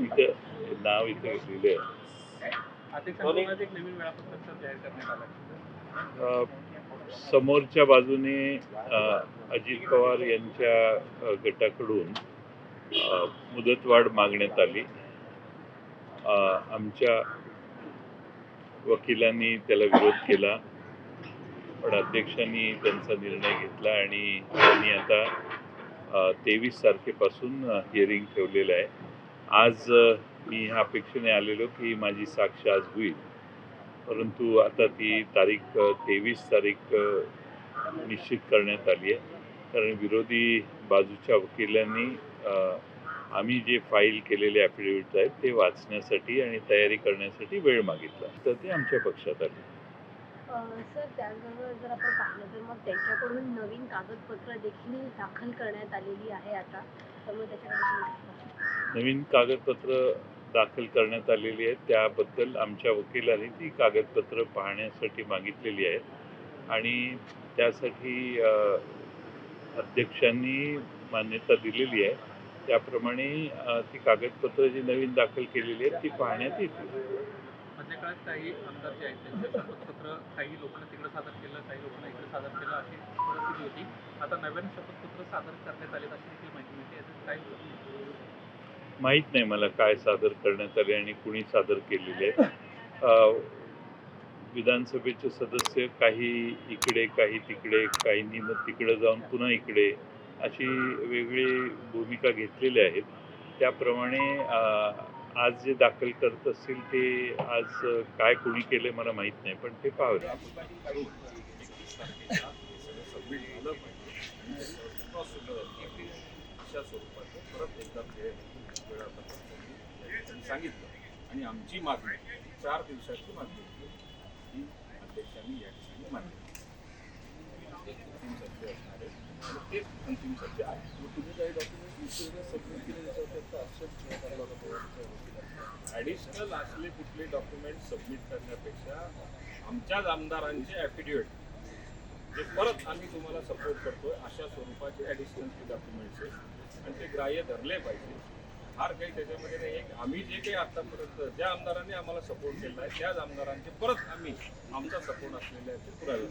इथं नाव इथं आहे. अ, समोरच्या बाजूने अजित पवार यांच्या गटाकडून मुदतवाढ मागण्यात आली. आमच्या वकिलांनी त्याला विरोध केला. पण अध्यक्षांनी त्यांचा निर्णय घेतला आणि त्यांनी आता तेवीस तारखेपासून हिअरिंग ठेवलेलं आहे. आज मी ह्या अपेक्षेने आलेलो की माझी साक्ष आज होईल. परंतु आता ती तारीख तेवीस तारीख निश्चित करण्यात आली आहे. कारण विरोधी बाजूच्या वकिलांनी आम्ही जे फाईल केलेले ॲफिडेविट आहेत ते वाचण्यासाठी आणि तयारी करण्यासाठी वेळ मागितला. तर ते आमच्या पक्षात आले. सर त्याचबरोबर जर आपण पाहिलं तर मग त्यांच्याकडून नवीन कागदपत्र देखील दाखल करण्यात आलेली आहे आता. त्यामुळे त्याच्याकडे नवीन कागदपत्र दाखल करण्यात आलेली आहेत. त्याबद्दल आमच्या वकिलांनी ती कागदपत्र पाहण्यासाठी मागितलेली आहेत. आणि त्यासाठी अध्यक्षांनी मान्यता दिलेली आहे. त्याप्रमाणे ती कागदपत्र जी नवीन दाखल केलेली आहेत ती पाहण्यात येतील. मधल्या काळात काही आमदार जे आहेत त्यांचे शपथपत्र काही लोकांना तिकडे सादर केलं काही लोकांना इकडे सादर केलं अशी परिस्थिती होती. आता नव्यानं शपथपत्र सादर करण्यात आले अशी देखील माहिती मिळते. याचं काय माहीत नाही मला काय सादर करण्यात आले आणि कुणी सादर केलेले. आहेत विधानसभेचे सदस्य काही इकडे काही तिकडे काहींनी मग तिकडे जाऊन पुन्हा इकडे अशी वेगळी भूमिका घेतलेल्या आहेत. त्याप्रमाणे आज जे दाखल करत असतील ते आज काय कुणी केले मला माहीत नाही पण ते पाहावे. परत सांगितलं आणि आमची मागणी चार दिवसाची मागणी अध्यक्षांनी या ठिकाणी मागणी एक अंतिम सत्य असणार आहे आणि तेच अंतिम सत्य आहे मग तुम्ही काही डॉक्युमेंट सबमिट केले त्याच्यावर ॲडिशनल असले कुठले डॉक्युमेंट सबमिट करण्यापेक्षा आमच्याच आमदारांचे ॲफिडेविट जे परत आम्ही तुम्हाला सपोर्ट करतोय अशा स्वरूपाचे ॲडिशनल डॉक्युमेंट्स आहेत आणि ते ग्राह्य धरले पाहिजे. फार काही त्याच्यामध्ये नाही. एक आम्ही जे काही आतापर्यंत ज्या आमदारांनी आम्हाला सपोर्ट केला आहे त्याच आमदारांचे परत आम्ही आमचा सपोर्ट असलेले ते पुरावे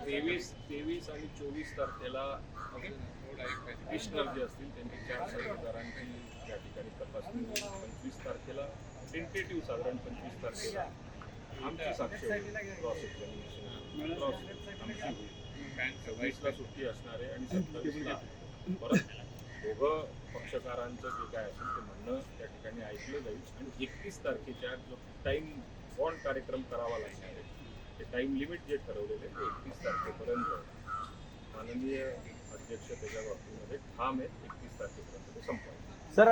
तेवीस तेवीस आणि चोवीस तारखेला कमिशनर जे असतील त्यांची चार साक्षीदारांची त्या ठिकाणी तपासणी पंचवीस तारखेला टेंटेटिव्ह साधारण पंचवीस तारखेला आमची साक्ष क्रॉस एक्झामिनेशन क्रॉस आमची होईल. सव्वीसला सुट्टी असणार आहे आणि सत्तावीसला परत दोघं पक्षकारांचं जे काय असेल ते म्हणणं त्या ठिकाणी ऐकलं जाईल. आणि एकतीस तारखेच्या जो टाईम बॉन्ड कार्यक्रम करावा लागणार आहे ते टाईम लिमिट जे ठरवलेलं आहे ते एकतीस तारखेपर्यंत माननीय अध्यक्ष त्याच्या बाबतीमध्ये ठाम आहेत. एकतीस तारखेपर्यंत ते संपवायचं सर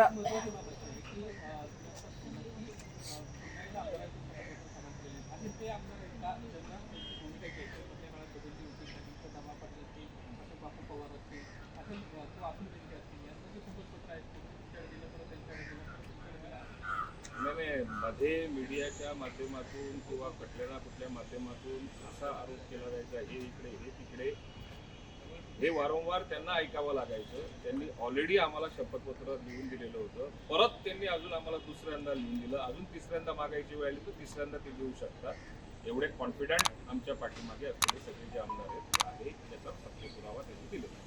मध्ये मीडियाच्या माध्यमातून किंवा कुठल्या ना कुठल्या माध्यमातून असा आरोप केला जायचा हे इकडे हे तिकडे. हे वारंवार त्यांना ऐकावं लागायचं. त्यांनी ऑलरेडी आम्हाला शपथपत्र लिहून दिलेलं होतं. परत त्यांनी अजून आम्हाला दुसऱ्यांदा लिहून दिलं. अजून तिसऱ्यांदा मागायची वेळ आली तर तिसऱ्यांदा ते लिहू शकतात. एवढे कॉन्फिडंट आमच्या पाठीमागे असलेले सगळे जे आमदार आहेत त्याचा सत्य पुरावा त्यांनी दिलेला आहे.